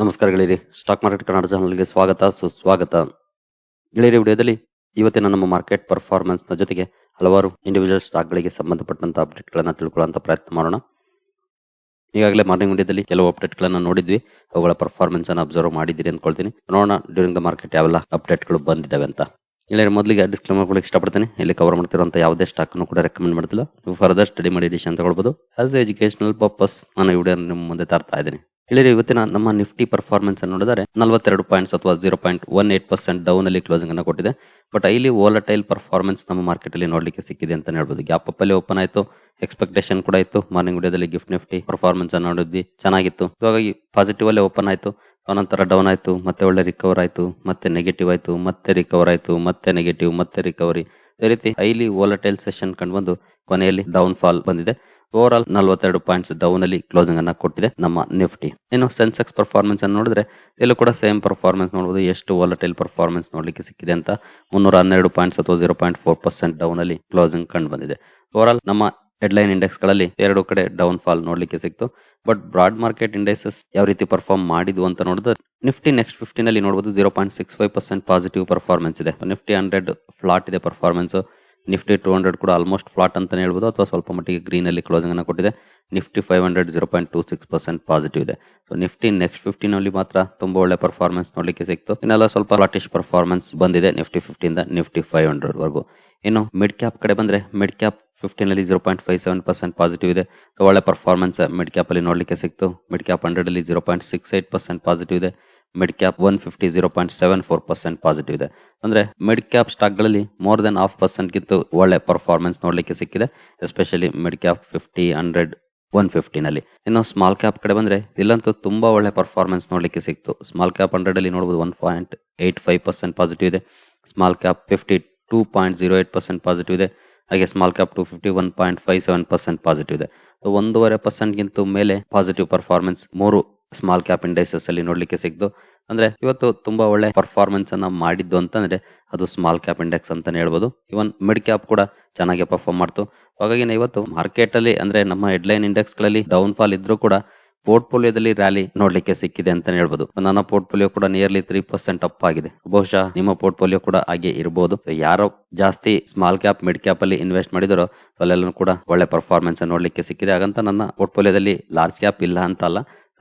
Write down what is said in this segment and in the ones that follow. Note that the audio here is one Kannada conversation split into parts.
ನಮಸ್ಕಾರ ಗೆಳೆಯರಿ. ಸ್ಟಾಕ್ ಮಾರ್ಕೆಟ್ ಕನ್ನಡ ಚಾನಲ್ಗೆ ಸ್ವಾಗತ, ಸುಸ್ವಾಗತ. ಗೆಳೆಯರಿ, ವಿಡಿಯೋದಲ್ಲಿ ಇವತ್ತಿನ ನಮ್ಮ ಮಾರ್ಕೆಟ್ ಪರ್ಫಾರ್ಮೆನ್ಸ್ನ ಜೊತೆಗೆ ಹಲವಾರು ಇಂಡಿವಿಜುವಲ್ ಸ್ಟಾಕ್ಗಳಿಗೆ ಸಂಬಂಧಪಟ್ಟಂತ ಅಪ್ಡೇಟ್ ಗಳನ್ನ ತಿಳ್ಕೊಳ್ಳುವಂತ ಪ್ರಯತ್ನ ಮಾಡೋಣ. ಈಗಾಗಲೇ ಮಾರ್ನಿಂಗ್ ವಿಡಿಯೋದಲ್ಲಿ ಕೆಲವು ಅಪ್ಡೇಟ್ಗಳನ್ನು ನೋಡಿದ್ವಿ. ಅವುಗಳ ಪರ್ಫಾರ್ಮೆನ್ಸ್ ಅನ್ನು ಅಬ್ಸರ್ವ್ ಮಾಡಿದ್ದೀರಿ ಅಂದ್ಕೊಳ್ತೀನಿ. ನೋಡೋಣ ಡ್ಯೂರಿಂಗ್ ದ ಮಾರ್ಕೆಟ್ ಯಾವೆಲ್ಲ ಅಪ್ಡೇಟ್ಗಳು ಬಂದಿದ್ದಾವೆ ಅಂತ. ಗೆಳೆಯರಿ, ಮೊದಲಿಗೆ ಡಿಸ್ಕ್ಲೇಮರ್ ಕೊಡಕ್ಕೆ ಇಷ್ಟಪಡ್ತೀನಿ. ಇಲ್ಲಿ ಕವರ್ ಮಾಡ್ತಿರುವಂಥ ಯಾವುದೇ ಸ್ಟಾಕ್ ಕೂಡ ರೆಕಮೆಂಡ್ ಮಾಡ್ತಿಲ್ಲ. ನೀವು ಫರ್ದರ್ ಸ್ಟಡಿ ಮಾಡಿ ಅಂತ ತಗೊಳ್ಬಹುದು ಆಸ್ ಎಜುಕೇಶನಲ್ ಪರ್ಪಸ್ ನಾನು ಈ ವಿಡಿಯೋ ನಿಮ್ಮ ಮುಂದೆ ತರ್ತಾ ಇದ್ದೀನಿ. ಇಲ್ಲಿ ಇವತ್ತಿನ ನಮ್ಮ ನಿಫ್ಟಿ ಪರ್ಫಾರ್ಮೆನ್ಸ್ ಅನ್ನು ನೋಡಿದರೆ ನಲವತ್ತೆರಡು ಪಾಯಿಂಟ್ಸ್ ಅಥವಾ zero point one eight percent down ಅಲ್ಲಿ ಕ್ಲೋಸಿಂಗ್ ಅನ್ನು ಕೊಟ್ಟಿದೆ. ಬಟ್ ಇಲ್ಲಿ ವೋಲಟೈಲ್ ಪರ್ಫಾರ್ಮೆನ್ಸ್ ನಮ್ಮ ಮಾರ್ಕೆಟ್ ಅಲ್ಲಿ ನೋಡಲಿಕ್ಕೆ ಸಿಕ್ಕಿದೆ ಅಂತ ಹೇಳ್ಬೋದು. ಗ್ಯಾಪ್ ಅಪ್ ಅಲ್ಲಿ ಓಪನ್ ಆಯಿತು ಎಕ್ಸ್ಪೆಕ್ಟೇಷನ್ ಕೂಡ ಇತ್ತು. ಮಾರ್ನಿಂಗ್ ವಿಡಿಯೋದಲ್ಲಿ ಗಿಫ್ಟ್ ನಿಫ್ಟಿ ಪರ್ಫಾರ್ಮೆನ್ಸ್ ಅನ್ನು ನೋಡಿದ್ವಿ, ಚೆನ್ನಾಗಿತ್ತು. ಹಾಗಾಗಿ ಪಾಸಿಟಿವ್ ಅಲ್ಲಿ ಓಪನ್ ಆಯಿತು. ಅನಂತರ ಡೌನ್ ಆಯಿತು, ಮತ್ತೆ ಒಳ್ಳೆ ರಿಕವರ್ ಆಯಿತು, ಮತ್ತೆ ನೆಗೆಟಿವ್ ಆಯಿತು, ಮತ್ತೆ ರಿಕವರ್ ಆಯಿತು, ಮತ್ತೆ ನೆಗೆಟಿವ್ ಮತ್ತೆ ರಿಕವರಿ ಈ ರೀತಿ ಹೈಲಿ ವೋಲಟೈಲ್ ಸೆಷನ್ ಕಂಡು ಬಂದು ಕೊನೆಯಲ್ಲಿ ಡೌನ್ ಫಾಲ್ ಬಂದಿದೆ. ಓವರ್ ಆಲ್ ನಲವತ್ತೆರಡು ಪಾಯಿಂಟ್ಸ್ ಡೌನ್ ಅಲ್ಲಿ ಕ್ಲೋಸಿಂಗ್ ಅನ್ನ ಕೊಟ್ಟಿದೆ ನಮ್ಮ ನಿಫ್ಟಿ ಇನ್ನು ಸೆನ್ಸೆಕ್ಸ್ ಪರ್ಫಾರ್ಮೆನ್ಸ್ ಅನ್ನು ನೋಡಿದ್ರೆ, ಇಲ್ಲೂ ಕೂಡ ಸೇಮ್ ಪರ್ಫಾರ್ಮೆನ್ಸ್ ನೋಡಬಹುದು ಎಷ್ಟು ವಾಲಟೈಲ್ ಪರ್ಫಾರ್ಮೆನ್ಸ್ ನೋಡಲಿಕ್ಕೆ ಸಿಕ್ಕಿದೆ ಅಂತ ಮುನ್ನೂರ ಹನ್ನೆರಡು ಪಾಯಿಂಟ್ಸ್ ಅಥವಾ zero point four percent down ಅಲ್ಲಿ ಕ್ಲೋಸಿಂಗ್ ಕಂಡು ಬಂದಿದೆ. ಓವರ್ ಆಲ್ ನಮ್ಮ ಹೆಡ್ಲೈನ್ ಇಂಡೆಕ್ಸ್ಗಳಲ್ಲಿ ಎರಡು ಕಡೆ ಡೌನ್ ಫಾಲ್ ನೋಡ್ಲಿಕ್ಕೆ ಸಿಕ್ತು. ಬಟ್ ಬ್ರಾಡ್ ಮಾರ್ಕೆಟ್ ಇಂಡೆಕ್ಸಸ್ ಯಾವ ರೀತಿ ಪರ್ಫಾರ್ಮ್ ಮಾಡಿದ್ವು ಅಂತ ನೋಡಿದ್ರೆ ನಿಫ್ಟಿ ನೆಕ್ಸ್ಟ್ ಫಿಫ್ಟಿನಲ್ಲಿ ನೋಡಬಹುದು zero point six five percent positive performance ಇದೆ. ನಿಫ್ಟಿ ಹಂಡ್ರೆಡ್ ಫ್ಲಾಟ್ ಇದೆ ಪರ್ಫಾರ್ಮೆನ್ಸ್ ನಿಫ್ಟಿ ಟೂ ಹಂಡ್ರೆಡ್ ಕೂಡ ಆಲ್ಮೋಸ್ಟ್ ಫ್ಲಾಟ್ ಅಂತಲೇ ಹೇಳ್ಬೋದು, ಅಥವಾ ಸ್ವಲ್ಪ ಮಟ್ಟಿಗೆ ಗ್ರೀನಲ್ಲಿ ಕ್ಲೋಸಿಂಗ್ ಅನ್ನು ಕೊಟ್ಟಿದೆ. Nifty five hundred zero point two six percent positive ಇದೆ. ಸೊ ನಿಫ್ಟಿ ನೆಕ್ಸ್ಟ್ ಫಿಫ್ಟಿನಲ್ಲಿ ಮಾತ್ರ ತುಂಬಾ ಒಳ್ಳೆ ಪರ್ಫಾರ್ಮೆನ್ಸ್ ನೋಡಲಿಕ್ಕೆ ಸಿಕ್ತು. ಇನ್ನೆಲ್ಲ ಸ್ವಲ್ಪ ಫ್ಲಾಟಿಶ್ ಪರ್ಫಾರ್ಮೆನ್ಸ್ ಬಂದಿದೆ ನಿಫ್ಟಿ ಫಿಫ್ಟಿಯಿಂದ ನಿಫ್ಟಿ ಫೈವ್ ಹಂಡ್ರೆಡ್ ವರೆಗೂ. ಇನ್ನು ಮಿಡ್ ಕ್ಯಾಪ್ ಕಡೆ ಬಂದ್ರೆ ಮಿಡ್ ಕ್ಯಾಪ್ ಫಿಫ್ಟೀನ್ ಅಲ್ಲಿ zero point five seven percent positive ಇದೆ. ಸೊ ಒಳ್ಳೆ ಪರ್ಫಾರ್ಮೆನ್ಸ್ ಮಿಡ್ ಕ್ಯಾಪ್ ಅಲ್ಲಿ ನೋಡ್ಲಿಕ್ಕೆ ಸಿಕ್ತು. ಮಿಡ್ ಕ್ಯಾಪ್ ಹಂಡ್ರೆಡ್ ಅಲ್ಲಿ zero point six eight percent positive ಇದೆ. Mid cap one fifty zero point seven four percent positive ಇದೆ. ಅಂದ್ರೆ ಮಿಡ್ ಕ್ಯಾಪ್ ಸ್ಟಾಕ್ಗಳಲ್ಲಿ ಮೋರ್ ದೆನ್ ಹಾಫ್ ಪರ್ಸೆಂಟ್ ಗಿಂತ ಒಳ್ಳೆ ಪರ್ಫಾರ್ಮೆನ್ಸ್ ನೋಡ್ಲಿಕ್ಕೆ ಸಿಕ್ಕಿದೆ. Especially mid cap fifty hundred one ಫಿಫ್ಟಿನಲ್ಲಿ ಇನ್ನು ಸ್ಮಾಲ್ ಕ್ಯಾಪ್ ಕಡೆ ಬಂದ್ರೆ ಇಲ್ಲಂತೂ ತುಂಬಾ ಒಳ್ಳೆ ಪರ್ಫಾರ್ಮೆನ್ಸ್ ನೋಡ್ಲಿಕ್ಕೆ ಸಿಕ್ತು. ಸ್ಮಾಲ್ ಕ್ಯಾಪ್ ಹಂಡ್ರೆಡ್ ಅಲ್ಲಿ ನೋಡಬಹುದು one point eight five percent positive ಇದೆ. Small cap fifty two point zero eight percent positive ಇದೆ. ಹಾಗೆ small cap two fifty one point five seven percent positive ಇದೆ. ಒಂದೂವರೆ ಪರ್ಸೆಂಟ್ಗಿಂತ ಮೇಲೆ ಪಾಸಿಟಿವ್ ಪರ್ಫಾರ್ಮೆನ್ಸ್ ಮೂರು ಸ್ಮಾಲ್ ಕ್ಯಾಪ್ ಇಂಡೈಸಸ್ ಅಲ್ಲಿ ನೋಡ್ಲಿಕ್ಕೆ ಸಿಗ್ತು ಅಂದ್ರೆ ಇವತ್ತು ತುಂಬಾ ಒಳ್ಳೆ ಪರ್ಫಾರ್ಮೆನ್ಸ್ ಅನ್ನ ಮಾಡಿದ್ದು ಅಂತಂದ್ರೆ ಅದು ಸ್ಮಾಲ್ ಕ್ಯಾಪ್ ಇಂಡೆಕ್ಸ್ ಅಂತಾನೆ ಹೇಳ್ಬೋದು. ಇವನ್ ಮಿಡ್ ಕ್ಯಾಪ್ ಕೂಡ ಚೆನ್ನಾಗಿ ಪರ್ಫಾರ್ಮ್ ಮಾಡ್ತು. ಹಾಗಾಗಿ ಇವತ್ತು ಮಾರ್ಕೆಟ್ ಅಲ್ಲಿ ಅಂದ್ರೆ ನಮ್ಮ ಹೆಡ್ಲೈನ್ ಇಂಡೆಕ್ಸ್ಗಳಲ್ಲಿ ಡೌನ್ ಫಾಲ್ ಇದ್ರೂ ಕೂಡ ಪೋರ್ಟ್ಫೋಲಿಯೋದಲ್ಲಿ ರ್ಯಾಲಿ ನೋಡ್ಲಿಕ್ಕೆ ಸಿಕ್ಕಿದೆ ಅಂತ ಹೇಳ್ಬೋದು. ನನ್ನ ಪೋರ್ಟ್ಫೋಲಿಯೋ ಕೂಡ ನಿಯರ್ಲಿ ತ್ರೀ ಪರ್ಸೆಂಟ್ ಅಪ್ ಆಗಿದೆ. ಬಹುಶಃ ನಿಮ್ಮ ಪೋರ್ಟ್ಫೋಲಿಯೋ ಕೂಡ ಹಾಗೆ ಇರಬಹುದು ಯಾರೋ ಜಾಸ್ತಿ ಸ್ಮಾಲ್ ಕ್ಯಾಪ್ ಮಿಡ್ ಕ್ಯಾಪ್ ಅಲ್ಲಿ ಇನ್ವೆಸ್ಟ್ ಮಾಡಿದರೋ ಅಲ್ಲೆಲ್ಲೂ ಕೂಡ ಒಳ್ಳೆ ಪರ್ಫಾರ್ಮೆನ್ಸ್ ನೋಡ್ಲಿಕ್ಕೆ ಸಿಕ್ಕಿದೆ. ಹಾಗಂತ ನನ್ನ ಪೋರ್ಟ್ಫೋಲಿಯೋದಲ್ಲಿ ಲಾರ್ಜ್ ಕ್ಯಾಪ್ ಇಲ್ಲ ಅಂತ ಅಲ್ಲ.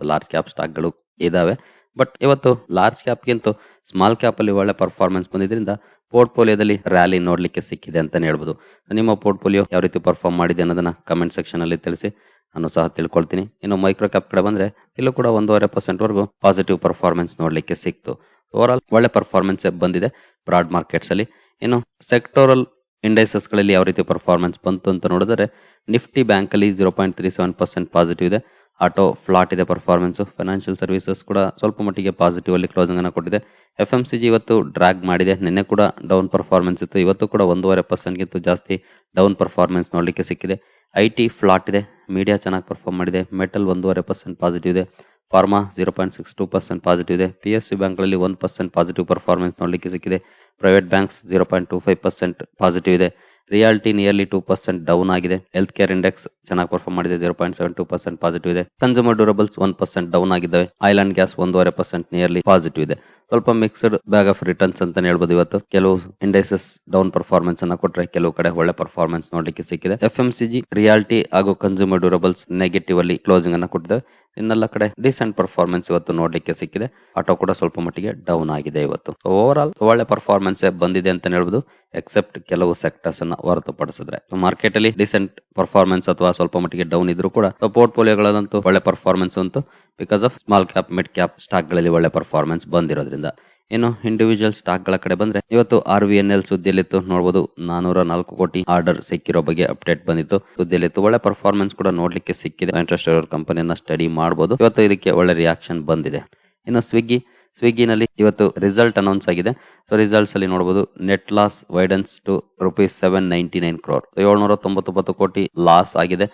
ಲಾರ್ಜ್ ಕ್ಯಾಪ್ ಸ್ಟಾಕ್ಗಳು ಇದಾವೆ. ಬಟ್ ಇವತ್ತು ಲಾರ್ಜ್ ಕ್ಯಾಪ್ಗಿಂತ ಸ್ಮಾಲ್ ಕ್ಯಾಪ್ ಅಲ್ಲಿ ಒಳ್ಳೆ ಪರ್ಫಾರ್ಮೆನ್ಸ್ ಬಂದಿದ್ರಿಂದ ಪೋರ್ಟ್ಫೋಲಿಯೋದಲ್ಲಿ ರ್ಯಾಲಿ ನೋಡ್ಲಿಕ್ಕೆ ಸಿಕ್ಕಿದೆ ಅಂತಾನೆ ಹೇಳ್ಬೋದು. ನಿಮ್ಮ ಪೋರ್ಟ್ಫೋಲಿಯೋ ಯಾವ ರೀತಿ ಪರ್ಫಾರ್ಮ್ ಮಾಡಿದೆ ಅನ್ನೋದನ್ನ ಕಮೆಂಟ್ ಸೆಕ್ಷನ್ ಅಲ್ಲಿ ತಿಳಿಸಿ. ನಾನು ಸಹ ತಿಳ್ಕೊಳ್ತೀನಿ. ಇನ್ನು ಮೈಕ್ರೋ ಕ್ಯಾಪ್ ಕಡೆ ಬಂದ್ರೆ ಇಲ್ಲೂ ಕೂಡ ಒಂದೂವರೆ ಪರ್ಸೆಂಟ್ ವರೆಗೂ ಪಾಸಿಟಿವ್ ಪರ್ಫಾರ್ಮೆನ್ಸ್ ನೋಡಲಿಕ್ಕೆ ಸಿಕ್ತು. ಓವರ್ ಆಲ್ ಒಳ್ಳೆ ಪರ್ಫಾರ್ಮೆನ್ಸ್ ಬಂದಿದೆ ಬ್ರಾಡ್ ಮಾರ್ಕೆಟ್ಸ್ ಅಲ್ಲಿ. ಇನ್ನು ಸೆಕ್ಟೋರಲ್ ಇಂಡೈಸಸ್ಗಳಲ್ಲಿ ಯಾವ ರೀತಿ ಪರ್ಫಾರ್ಮೆನ್ಸ್ ಬಂತು ಅಂತ ನೋಡಿದ್ರೆ ನಿಫ್ಟಿ ಬ್ಯಾಂಕ್ ಅಲ್ಲಿ zero point three seven percent positive ಇದೆ. ಆಟೋ ಫ್ಲಾಟ್ ಇದೆ ಪರ್ಫಾರ್ಮೆನ್ಸು ಫೈನಾನ್ಷಿಯಲ್ ಸರ್ವಿಸಸ್ ಕೂಡ ಸ್ವಲ್ಪ ಮಟ್ಟಿಗೆ ಪಾಸಿಟಿವ್ ಅಲ್ಲಿ ಕ್ಲೋಸಿಂಗ್ ಅನ್ನು ಕೊಟ್ಟಿದೆ. ಎಫ್ ಎಂ ಸಿ ಜಿ ಇವತ್ತು ಡ್ರ್ಯಾಗ್ ಮಾಡಿದೆ. ನಿನ್ನೆ ಕೂಡ ಡೌನ್ ಪರ್ಫಾರ್ಮೆನ್ಸ್ ಇತ್ತು. ಇವತ್ತು ಕೂಡ ಒಂದೂವರೆ ಪರ್ಸೆಂಟ್ ಗಿಂತ ಜಾಸ್ತಿ ಡೌನ್ ಪರ್ಫಾರ್ಮೆನ್ಸ್ ನೋಡಲಿಕ್ಕೆ ಸಿಕ್ಕಿದೆ. ಐ ಟಿ ಫ್ಲಾಟ್ ಇದೆ. ಮೀಡಿಯಾ ಚೆನ್ನಾಗಿ ಪರ್ಫಾರ್ಮ್ ಮಾಡಿದೆ. ಮೆಟಲ್ ಒಂದೂವರೆ ಪರ್ಸೆಂಟ್ ಪಾಸಿಟಿವ್ ಇದೆ. Pharma zero point six two percent positive ಇದೆ. ಪಿ ಎಸ್ ಸಿ ಬ್ಯಾಂಕ್ಗಳಲ್ಲಿ ಒಂದು ಪರ್ಸೆಂಟ್ ಪಾಸಿಟಿವ್ ಪರ್ಫಾರ್ಮೆನ್ಸ್ ನೋಡಲಿಕ್ಕೆ ಸಿಕ್ಕಿದೆ. Private banks zero point two five percent positive ಇದೆ. Realty nearly two percent down ಆಗಿದೆ. ಹೆಲ್ತ್ ಕೇರ್ ಇಂಡೆಕ್ಸ್ ಚೆನ್ನಾಗಿ ಪರ್ಫಾರ್ಮ್ ಮಾಡಿದೆ. Zero point seven two percent positive ಇದೆ. Consumer durables one percent down ಆಗಿದ್ದಾವೆ. ಐಲ್ಯಾಂಡ್ ಗ್ಯಾಸ್ ಒಂದೂವರೆ ಪರ್ಸೆಂಟ್ ನಿಯರ್ಲಿ ಪಾಸಿಟಿವ್ ಇದೆ. ಸ್ವಲ್ಪ ಮಿಕ್ಸ್ಡ್ ಬ್ಯಾಗ್ ಆಫ್ ರಿಟರ್ನ್ಸ್ ಅಂತಾನೆ ಹೇಳ್ಬೋದು ಇವತ್ತು. ಕೆಲವು ಇಂಡೈಸಸ್ ಡೌನ್ ಪರ್ಫಾರ್ಮೆನ್ಸ್ ಅನ್ನ ಕೊಟ್ರೆ ಕೆಲವು ಕಡೆ ಒಳ್ಳೆ ಪರ್ಫಾರ್ಮೆನ್ಸ್ ನೋಡ್ಲಿಕ್ಕೆ ಸಿಕ್ಕಿದೆ. F M C G realty ಹಾಗೂ ಕನ್ಸ್ಯೂಮರ್ ಡ್ಯೂರಬಲ್ಸ್ ನೆಗೆಟಿವ್ ಅಲ್ಲಿ ಕ್ಲೋಸಿಂಗ್ ಅನ್ನ ಕೊಟ್ಟಿದೆ ಇನ್ನೆಲ್ಲ ಕಡೆ ಡಿಸೆಂಟ್ ಪರ್ಫಾರ್ಮೆನ್ಸ್ ಇವತ್ತು ನೋಡ್ಲಿಕ್ಕೆ ಸಿಕ್ಕಿದೆ. ಆಟೋ ಕೂಡ ಸ್ವಲ್ಪ ಮಟ್ಟಿಗೆ ಡೌನ್ ಆಗಿದೆ ಇವತ್ತು. ಓವರ್ ಆಲ್ ಒಳ್ಳೆ ಪರ್ಫಾರ್ಮೆನ್ಸ್ ಬಂದಿದೆ ಅಂತ ಹೇಳ್ಬೋದು ಎಕ್ಸೆಪ್ಟ್ ಕೆಲವು ಸೆಕ್ಟರ್ಸ್ ಅನ್ನ ಹೊರತುಪಡಿಸಿದ್ರೆ. ಮಾರ್ಕೆಟ್ ಅಲ್ಲಿ ಡಿಸೆಂಟ್ ಪರ್ಫಾರ್ಮೆನ್ಸ್ ಅಥವಾ ಸ್ವಲ್ಪ ಮಟ್ಟಿಗೆ ಡೌನ್ ಇದ್ರು ಕೂಡ ಪೋರ್ಟ್ಫೋಲಿಯೋಗಳಂತೂ ಒಳ್ಳೆ ಪರ್ಫಾರ್ಮೆನ್ಸ್ ಅಂತೂ because of small cap mid cap ಸ್ಟಾಕ್ಗಳಲ್ಲಿ ಒಳ್ಳೆ ಪರ್ಫಾರ್ಮೆನ್ಸ್ ಬಂದಿರೋದ್ರಿಂದ. ಇನ್ನು ಇಂಡಿವಿಜುವಲ್ ಸ್ಟಾಕ್ಗಳ ಕಡೆ ಬಂದ್ರೆ ಇವತ್ತು ಆರ್ ವಿ ಎನ್ ಎಲ್ ಸುದ್ದಿಯಲ್ಲಿತ್ತು. ನೋಡಬಹುದು ನಾನೂರ ನಾಲ್ಕು ಕೋಟಿ ಆರ್ಡರ್ ಸಿಕ್ಕಿರೋ ಬಗ್ಗೆ ಅಪ್ಡೇಟ್ ಬಂದಿತ್ತು. ಸುದ್ದಿಯಲ್ಲಿತ್ತು, ಒಳ್ಳೆ ಪರ್ಫಾರ್ಮೆನ್ಸ್ ಕೂಡ ನೋಡ್ಲಿಕ್ಕೆ ಸಿಕ್ಕಿದೆ. ಇಂಟ್ರೆಸ್ಟ್ ಕಂಪನಿಯನ್ನ ಸ್ಟಡಿ ಮಾಡಬಹುದು ಇವತ್ತು ಇದಕ್ಕೆ ಒಳ್ಳೆ ರಿಯಾಕ್ಷನ್ ಬಂದಿದೆ. ಇನ್ನು ಸ್ವಿಗ್ಗಿ ಸ್ವಿಗ್ಗಿನಲ್ಲಿ ಇವತ್ತು ರಿಸಲ್ಟ್ ಅನೌನ್ಸ್ ಆಗಿದೆ. ಸೊ ರಿಸಲ್ಟ್ಸ್ ಅಲ್ಲಿ ನೋಡಬಹುದು net loss widens to rupees seven ninety nine crore ಏಳ್ನೂರ ತೊಂಬತ್ತೊಂಬತ್ತು ಕೋಟಿ ಲಾಸ್ ಆಗಿದೆ.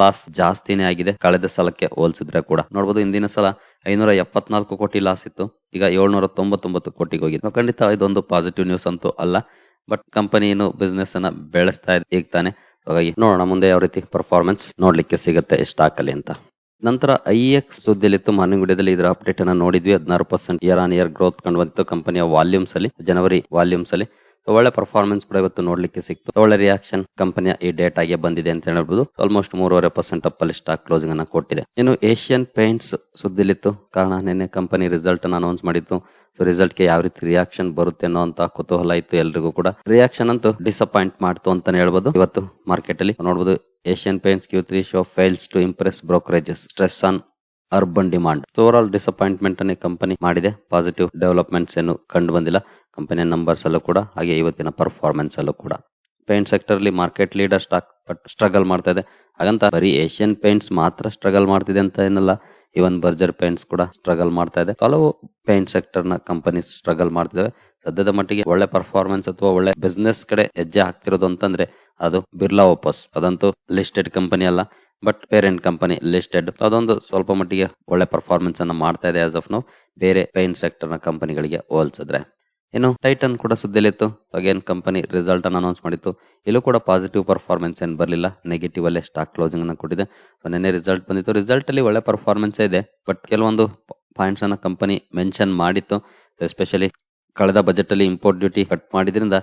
ಲಾಸ್ ಜಾಸ್ತಿನೇ ಆಗಿದೆ. ಕಳೆದ ಸಲಕ್ಕೆ ಹೋಲಿಸಿದ್ರೆ ಕೂಡ. ನೋಡಬಹುದು ಹಿಂದಿನ ಸಲ ಐನೂರ ಎಪ್ಪತ್ನಾಲ್ಕು ಕೋಟಿ ಲಾಸ್ ಇತ್ತು. ಈಗ ಏಳ್ನೂರ ತೊಂಬತ್ತೊಂಬತ್ತು ಕೋಟಿಗೆ ಹೋಗಿದೆ. ಖಂಡಿತ ಇದೊಂದು ಪಾಸಿಟಿವ್ ನ್ಯೂಸ್ ಅಂತೂ ಅಲ್ಲ. ಬಟ್ ಕಂಪನಿ ಏನು ಬಿಸ್ನೆಸ್ ಅನ್ನ ಬೆಳೆಸ್ತಾ ಇದೆ ಹಾಗಾಗಿ ನೋಡೋಣ ಮುಂದೆ ಯಾವ ರೀತಿ ಪರ್ಫಾರ್ಮೆನ್ಸ್ ನೋಡ್ಲಿಕ್ಕೆ ಸಿಗುತ್ತೆ ಸ್ಟಾಕ್ ಅಲ್ಲಿ ಅಂತ. ನಂತರ ಐ ಎಕ್ಸ್ ಸುದ್ದಿಯಲ್ಲಿತ್ತು. ಮಾರ್ನಿಂಗ್ ವಿಡಿಯೋದಲ್ಲಿ ಇದರ ಅಪ್ಡೇಟ್ ಅನ್ನ ನೋಡಿದ್ವಿ. ಹದಿನಾರು percent year on year growth ಕಂಡು ಬಂದಿತ್ತು ಕಂಪನಿಯ ವಾಲ್ಯೂಮ್ಸ್ ಅಲ್ಲಿ, ಜನವರಿ ವಾಲ್ಯೂಮ್ಸ್ ಅಲ್ಲಿ. ಒಳ್ಳೆ ಪರ್ಫಾರ್ಮೆನ್ಸ್ ಕೂಡ ಇವತ್ತು ನೋಡ್ಲಿಕ್ಕೆ ಸಿಕ್ತು. ಒಳ್ಳೆ ರಿಯಾಕ್ಷನ್ ಕಂಪನಿಯ ಈ ಡೇಟ್ ಆಗಿ ಬಂದಿದೆ ಅಂತ ಹೇಳ್ಬೋದು. ಆಲ್ಮೋಸ್ಟ್ ಮೂರುವರೆ ಪರ್ಸೆಂಟ್ ಅಪ್ ಅಲ್ಲಿ ಸ್ಟಾಕ್ ಕ್ಲೋಸಿಂಗ್ ಅನ್ನ ಕೊಟ್ಟಿದೆ. ಇನ್ನು ಏಷ್ಯನ್ ಪೇಂಟ್ಸ್ ಸುದ್ದಿಲಿತ್ತು. ಕಾರಣ ನಿನ್ನೆ ಕಂಪನಿ ರಿಸಲ್ಟ್ ಅನ್ನ ಅನೌನ್ಸ್ ಮಾಡಿತ್ತು. ಸೊ ರಿಸಲ್ಟ್ಗೆ ಯಾವ ರೀತಿ ರಿಯಾಕ್ಷನ್ ಬರುತ್ತೆ ಅನ್ನೋ ಅಂತ ಕುತೂಹಲ ಇತ್ತು ಎಲ್ರಿಗೂ ಕೂಡ. ರಿಯಾಕ್ಷನ್ ಅಂತೂ ಡಿಸಪಾಯಿಂಟ್ ಮಾಡ್ತು ಅಂತಾನೆ ಹೇಳ್ಬೋದು. ಇವತ್ತು ಮಾರ್ಕೆಟ್ ಅಲ್ಲಿ ನೋಡಬಹುದು Asian Paints Q three show fails to impress brokerages stress on urban demand over disappointment ಅನ್ನೇ ಕಂಪನಿ ಮಾಡಿದೆ. ಪಾಸಿಟಿವ್ ಡೆವಲಪ್ಮೆಂಟ್ಸ್ ಏನು ಕಂಡು ಬಂದಿಲ್ಲ. ಕಂಪನಿಯ ನಂಬರ್ಸ್ ಅಲ್ಲೂ ಕೂಡ, ಹಾಗೆ ಇವತ್ತಿನ ಪರ್ಫಾರ್ಮೆನ್ಸ್ ಅಲ್ಲೂ ಕೂಡ. ಪೇಂಟ್ ಸೆಕ್ಟರ್ ಅಲ್ಲಿ ಮಾರ್ಕೆಟ್ ಲೀಡರ್ ಸ್ಟಾಕ್ ಸ್ಟ್ರಗಲ್ ಮಾಡ್ತಾ ಇದೆ. ಹಾಗಂತ ಬರೀ ಏಷ್ಯನ್ ಪೇಂಟ್ಸ್ ಮಾತ್ರ ಸ್ಟ್ರಗಲ್ ಮಾಡ್ತಿದೆ ಅಂತ ಏನಲ್ಲ. ಇವನ್ ಬರ್ಜರ್ ಪೇಂಟ್ಸ್ ಕೂಡ ಸ್ಟ್ರಗಲ್ ಮಾಡ್ತಾ ಇದೆ. ಹಲವು ಪೇಂಟ್ ಸೆಕ್ಟರ್ನ ಕಂಪನೀಸ್ ಸ್ಟ್ರಗಲ್ ಮಾಡ್ತಿದ್ದಾವೆ ಸದ್ಯದ ಮಟ್ಟಿಗೆ ಒಳ್ಳೆ ಪರ್ಫಾರ್ಮೆನ್ಸ್ ಅಥವಾ ಒಳ್ಳೆ ಬಿಸ್ನೆಸ್ ಕಡೆ ಹೆಜ್ಜೆ ಹಾಕ್ತಿರೋದು ಅಂತಂದ್ರೆ ಅದು ಬಿರ್ಲಾ ವಾಪಸ್ ಅದಂತೂ ಲಿಸ್ಟೆಡ್ ಕಂಪನಿ ಅಲ್ಲ. ಬಟ್ ಪೇರೆಂಟ್ ಕಂಪನಿ ಲಿಸ್ಟೆಡ್ ಅದೊಂದು ಸ್ವಲ್ಪ ಮಟ್ಟಿಗೆ ಒಳ್ಳೆ ಪರ್ಫಾರ್ಮೆನ್ಸ್ ಅನ್ನ ಮಾಡ್ತಾ ಇದೆ ಆಸ್ ಆಫ್ ನೋ ಬೇರೆ ಪೈನ್ ಸೆಕ್ಟರ್ನ ಕಂಪನಿಗಳಿಗೆ ಹೋಲ್ಸಿದ್ರೆ. ಇನ್ನು ಟೈಟನ್ ಕೂಡ ಸುದ್ದಿಲಿತ್ತು ಅಗೇನ್ ಕಂಪನಿ ರಿಸಲ್ಟ್ ಅನ್ನು ಅನೌನ್ಸ್ ಮಾಡಿತ್ತು. ಇಲ್ಲೂ ಕೂಡ ಪಾಸಿಟಿವ್ ಪರ್ಫಾರ್ಮೆನ್ಸ್ ಏನು ಬರಲಿಲ್ಲ. ನೆಗೆಟಿವ್ ಅಲ್ಲೇ ಸ್ಟಾಕ್ ಕ್ಲೋಸಿಂಗ್ ಅನ್ನು ಕೊಟ್ಟಿದೆ. ನಿನ್ನೆ ರಿಸಲ್ಟ್ ಬಂದಿತ್ತು. ರಿಸಲ್ಟ್ ಅಲ್ಲಿ ಒಳ್ಳೆ ಪರ್ಫಾರ್ಮೆನ್ಸ್ ಇದೆ. ಬಟ್ ಕೆಲವೊಂದು ಪಾಯಿಂಟ್ಸ್ ಅನ್ನ ಕಂಪನಿ ಮೆನ್ಷನ್ ಮಾಡಿತ್ತು. ಎಸ್ಪೆಷಲಿ ಕಳೆದ ಬಜೆಟ್ ಅಲ್ಲಿ ಇಂಪೋರ್ಟ್ ಡ್ಯೂಟಿ ಕಟ್ ಮಾಡಿದ್ರಿಂದ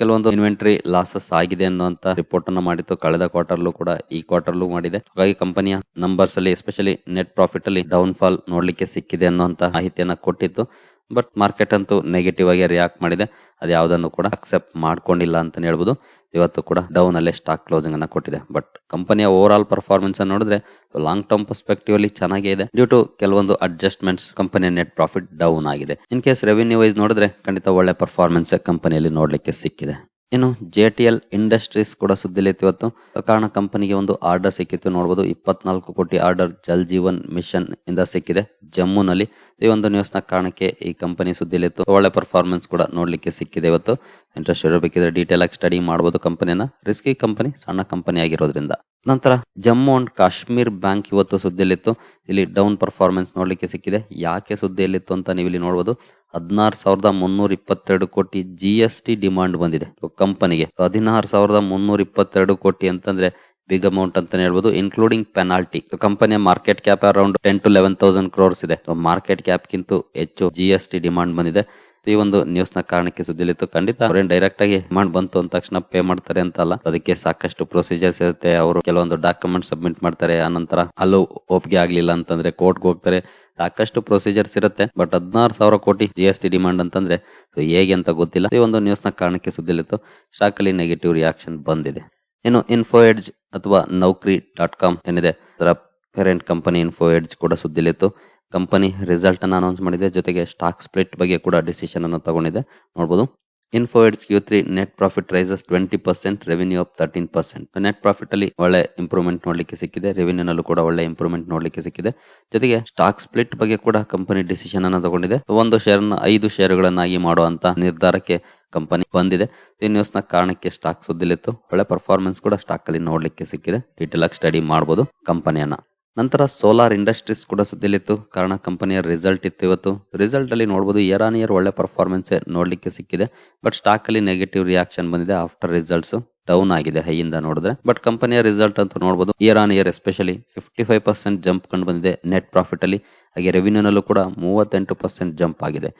ಕೆಲವೊಂದು ಇನ್ವೆಂಟರಿ ಲಾಸಸ್ ಆಗಿದೆ ಅನ್ನುವಂತ ರಿಪೋರ್ಟ್ ಅನ್ನ ಮಾಡಿತ್ತು. ಕಳೆದ ಕ್ವಾರ್ಟರ್ಲು ಕೂಡ ಈ ಕ್ವಾರ್ಟರ್ಲು ಮಾಡಿದೆ. ಹಾಗಾಗಿ ಕಂಪನಿಯ ನಂಬರ್ಸ್ ಅಲ್ಲಿ ಎಸ್ಪೆಷಲಿ ನೆಟ್ ಪ್ರಾಫಿಟ್ ಅಲ್ಲಿ ಡೌನ್ ಫಾಲ್ ನೋಡ್ಲಿಕ್ಕೆ ಸಿಕ್ಕಿದೆ ಅನ್ನುವಂತ ಮಾಹಿತಿಯನ್ನ ಕೊಟ್ಟಿತ್ತು. ಬಟ್ ಮಾರ್ಕೆಟ್ ಅಂತೂ ನೆಗೆಟಿವ್ ಆಗಿ ರಿಯಾಕ್ಟ್ ಮಾಡಿದೆ. ಅದು ಯಾವುದನ್ನು ಕೂಡ ಅಕ್ಸೆಪ್ಟ್ ಮಾಡ್ಕೊಂಡಿಲ್ಲ ಅಂತ ಹೇಳ್ಬೋದು. ಇವತ್ತು ಕೂಡ ಡೌನ್ ಅಲ್ಲೇ ಸ್ಟಾಕ್ ಕ್ಲೋಸಿಂಗ್ ಅನ್ನ ಕೊಟ್ಟಿದೆ. ಬಟ್ ಕಂಪನಿಯ ಓವರ್ ಆಲ್ ಪರ್ಫಾರ್ಮೆನ್ಸ್ ಅನ್ನು ನೋಡಿದ್ರೆ ಲಾಂಗ್ ಟರ್ಮ್ ಪರ್ಸ್ಪೆಕ್ಟಿವ್ ಅಲ್ಲಿ ಚೆನ್ನಾಗೇ ಇದೆ. ಡ್ಯೂ ಟು ಕೆಲವೊಂದು ಅಡ್ಜಸ್ಟ್ಮೆಂಟ್ಸ್ ಕಂಪನಿಯ ನೆಟ್ ಪ್ರಾಫಿಟ್ ಡೌನ್ ಆಗಿದೆ. ಇನ್ ಕೇಸ್ ರೆವಿನ್ಯೂ ವೈಸ್ ನೋಡಿದ್ರೆ ಖಂಡಿತ ಒಳ್ಳೆ ಪರ್ಫಾರ್ಮೆನ್ಸ್ ಕಂಪನಿಯಲ್ಲಿ ನೋಡಲಿಕ್ಕೆ ಸಿಕ್ಕಿದೆ. ಇನ್ನು ಜೆ ಟಿ ಎಲ್ ಇಂಡಸ್ಟ್ರೀಸ್ ಕೂಡ ಸುದ್ದಿಲಿತ್ತು ಇವತ್ತು. ಕಾರಣ ಕಂಪನಿಗೆ ಒಂದು ಆರ್ಡರ್ ಸಿಕ್ಕಿತ್ತು. ನೋಡಬಹುದು ಇಪ್ಪತ್ನಾಲ್ಕು ಕೋಟಿ ಆರ್ಡರ್ ಜಲ್ ಜೀವನ್ ಮಿಷನ್ ಇಂದ ಸಿಕ್ಕಿದೆ ಜಮ್ಮುನಲ್ಲಿ. ಈ ಒಂದು ನ್ಯೂಸ್ನ ಕಾರಣಕ್ಕೆ ಈ ಕಂಪನಿ ಸುದ್ದಿಲಿತ್ತು ಒಳ್ಳೆ ಪರ್ಫಾರ್ಮೆನ್ಸ್ ಕೂಡ ನೋಡ್ಲಿಕ್ಕೆ ಸಿಕ್ಕಿದೆ ಇವತ್ತು. ಇಂಟ್ರೆಸ್ಟ್ ಇರಬೇಕಿದ್ರೆ ಡೀಟೇಲ್ ಆಗಿ ಸ್ಟಡಿ ಮಾಡಬಹುದು ಕಂಪನಿಯನ್ನ. ರಿಸ್ಕಿ ಕಂಪನಿ ಸಣ್ಣ ಕಂಪನಿ ಆಗಿರೋದ್ರಿಂದ. ನಂತರ ಜಮ್ಮು ಅಂಡ್ ಕಾಶ್ಮೀರ್ ಬ್ಯಾಂಕ್ ಇವತ್ತು ಸುದ್ದಿಯಲ್ಲಿತ್ತು ಇಲ್ಲಿ ಡೌನ್ ಪರ್ಫಾರ್ಮೆನ್ಸ್ ನೋಡ್ಲಿಕ್ಕೆ ಸಿಕ್ಕಿದೆ. ಯಾಕೆ ಸುದ್ದಿಯಲ್ಲಿತ್ತು ಅಂತ ನೀವು ಇಲ್ಲಿ ನೋಡಬಹುದು ಹದಿನಾರು ಸಾವಿರದ ಮುನ್ನೂರ ಇಪ್ಪತ್ತೆರಡು ಕೋಟಿ ಜಿ ಎಸ್ ಟಿ ಡಿಮಾಂಡ್ ಬಂದಿದೆ. ಕಂಪನಿಗೆ ಹದಿನಾರು ಸಾವಿರದ ಮುನ್ನೂರ ಇಪ್ಪತ್ತೆರಡು ಕೋಟಿ ಅಂತಂದ್ರೆ ಬಿಗ್ ಅಮೌಂಟ್ ಅಂತಾನೆ ಹೇಳ್ಬೋದು ಇನ್ಕ್ಲೂಡಿಂಗ್ ಪೆನಾಲ್ಟಿ ಕಂಪನಿಯ market cap around ten to eleven thousand crores ಇದೆ. ಮಾರ್ಕೆಟ್ ಕ್ಯಾಪ್ ಗಿಂತ ಹೆಚ್ಚು ಜಿ ಎಸ್ ಟಿ ಡಿಮಾಂಡ್ ಬಂದಿದೆ. ಈ ಒಂದು ನ್ಯೂಸ್ನ ಕಾರಣಕ್ಕೆ ಸುದ್ದಿಲಿತ್ತು ಖಂಡಿತ ಅವ್ರೇನ್ ಡೈರೆಕ್ಟ್ ಆಗಿ ಡಿಮಾಂಡ್ ಬಂತು ಅಂದ ತಕ್ಷಣ ಪೇ ಮಾಡ್ತಾರೆ ಅಂತ ಅಲ್ಲ. ಅದಕ್ಕೆ ಸಾಕಷ್ಟು ಪ್ರೊಸೀಜರ್ಸ್ ಇರುತ್ತೆ. ಅವರು ಕೆಲವೊಂದು ಡಾಕ್ಯುಮೆಂಟ್ ಸಬ್ಮಿಟ್ ಮಾಡ್ತಾರೆ. ಆನಂತರ ಅಲ್ಲೂ ಒಪ್ಪಿಗೆ ಆಗ್ಲಿಲ್ಲ ಅಂತಂದ್ರೆ ಕೋರ್ಟ್ಗೆ ಹೋಗ್ತಾರೆ. ಸಾಕಷ್ಟು ಪ್ರೊಸೀಜರ್ಸ್ ಇರುತ್ತೆ. ಬಟ್ ಹದಿನಾರು ಸಾವಿರ ಕೋಟಿ ಜಿ ಎಸ್ ಟಿ ಡಿಮಾಂಡ್ ಅಂತಂದ್ರೆ ಸೊ ಹೇಗೆ ಅಂತ ಗೊತ್ತಿಲ್ಲ. ಈ ಒಂದು ನ್ಯೂಸ್ನ ಕಾರಣಕ್ಕೆ ಸುದ್ದಿಲಿತ್ತು. ಸ್ಟಾಕ್ ಅಲ್ಲಿ ನೆಗೆಟಿವ್ ರಿಯಾಕ್ಷನ್ ಬಂದಿದೆ. ಇನ್ನು ಇನ್ಫೋ ಎಡ್ಜ್ ಅಥವಾ ನೌಕರಿ ಡಾಟ್ ಕಾಮ್ ಏನಿದೆ, ಅದರ ಪೇರೆಂಟ್ ಕಂಪನಿ ಇನ್ಫೋ ಎಡ್ಜ್ ಕೂಡ ಸುದ್ದಿಲಿತ್ತು. ಕಂಪನಿ ರಿಸಲ್ಟ್ ಅನ್ನು ಅನೌನ್ಸ್ ಮಾಡಿದೆ. ಜೊತೆಗೆ ಸ್ಟಾಕ್ ಸ್ಪ್ಲಿಟ್ ಬಗ್ಗೆ ಕೂಡ ಡಿಸಿಷನ್ ಅನ್ನು ತಗೊಂಡಿದೆ. ನೋಡಬಹುದು Edge Q three net profit rises twenty percent revenue of thirteen percent net profit ಅಲ್ಲಿ ಒಳ್ಳೆ ಇಂಪ್ರೂವ್ಮೆಂಟ್ ನೋಡ್ಲಿಕ್ಕೆ ಸಿಕ್ಕಿದೆ ರೆವಿನ್ಯೂ ನಲ್ಲೂ ಕೂಡ ಒಳ್ಳೆ ಇಂಪ್ರೂವ್ಮೆಂಟ್ ನೋಡ್ಲಿಕ್ಕೆ ಸಿಕ್ಕಿದೆ. ಜೊತೆಗೆ ಸ್ಟಾಕ್ ಸ್ಪ್ಲಿಟ್ ಬಗ್ಗೆ ಕೂಡ ಕಂಪನಿ ಡಿಸಿಷನ್ ಅನ್ನು ತಗೊಂಡಿದೆ. ಒಂದು ಶೇರ್ ಐದು ಶೇರ್ಗಳನ್ನಾಗಿ ಮಾಡುವಂತ ನಿರ್ಧಾರಕ್ಕೆ ಕಂಪನಿ ಬಂದಿದೆ. ಈ ನ್ಯೂಸ್ನ ಕಾರಣಕ್ಕೆ ಸ್ಟಾಕ್ ಸುದ್ದಿಲಿತ್ತು. ಒಳ್ಳೆ ಪರ್ಫಾರ್ಮೆನ್ಸ್ ಕೂಡ ಸ್ಟಾಕ್ ಅಲ್ಲಿ ನೋಡ್ಲಿಕ್ಕೆ ಸಿಕ್ಕಿದೆ. ಡೀಟೇಲ್ ಆಗಿ ಸ್ಟಡಿ ಮಾಡಬಹುದು ಕಂಪನಿಯನ್ನ ನಂತರ ಸೋಲಾರ್ ಇಂಡಸ್ಟ್ರೀಸ್ ಕೂಡ ಸುದ್ದಿಲಿತ್ತು. ಕಾರಣ ಕಂಪನಿಯ ರಿಸಲ್ಟ್ ಇತ್ತು ಇವತ್ತು. ರಿಸಲ್ಟ್ ಅಲ್ಲಿ ನೋಡಬಹುದು ಇಯರ್ ಆನ್ ಇಯರ್ ಒಳ್ಳೆ ಪರ್ಫಾರ್ಮೆನ್ಸ್ ನೋಡ್ಲಿಕ್ಕೆ ಸಿಕ್ಕಿದೆ. ಬಟ್ ಸ್ಟಾಕ್ ಅಲ್ಲಿ ನೆಗೆಟಿವ್ ರಿಯಾಕ್ಷನ್ ಬಂದಿದೆ ಆಫ್ಟರ್ ರಿಸಲ್ಟ್ಸ್ ಡೌನ್ ಆಗಿದೆ ಹೈಯಿಂದ ನೋಡಿದ್ರೆ. ಬಟ್ ಕಂಪನಿಯ ರಿಸಲ್ಟ್ ಅಂತ ನೋಡಬಹುದು year on year especially fifty five percent jump ಕಂಡು ಬಂದಿದೆ ನೆಟ್ ಪ್ರಾಫಿಟ್ ಅಲ್ಲಿ. ಹಾಗೆ ರೆವಿನ್ಯೂ ನಲ್ಲೂ ಕೂಡ ಮೂವತ್ತೆಂಟು ಪರ್ಸೆಂಟ್ ಜಂಪ್ ಆಗಿದೆ.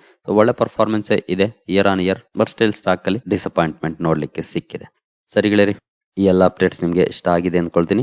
ಒಳ್ಳೆ ಪರ್ಫಾರ್ಮೆನ್ಸ್ ಇದೆ year on year but still stock ಅಲ್ಲಿ ಡಿಸಪಾಯಿಂಟ್ಮೆಂಟ್ ನೋಡ್ಲಿಕ್ಕೆ ಸಿಕ್ಕಿದೆ. ಸರಿ ಈ ಎಲ್ಲ ಅಪ್ಡೇಟ್ಸ್ ನಿಮಗೆ ಇಷ್ಟ ಆಗಿದೆ ಅಂದ್ಕೊಳ್ತೀನಿ.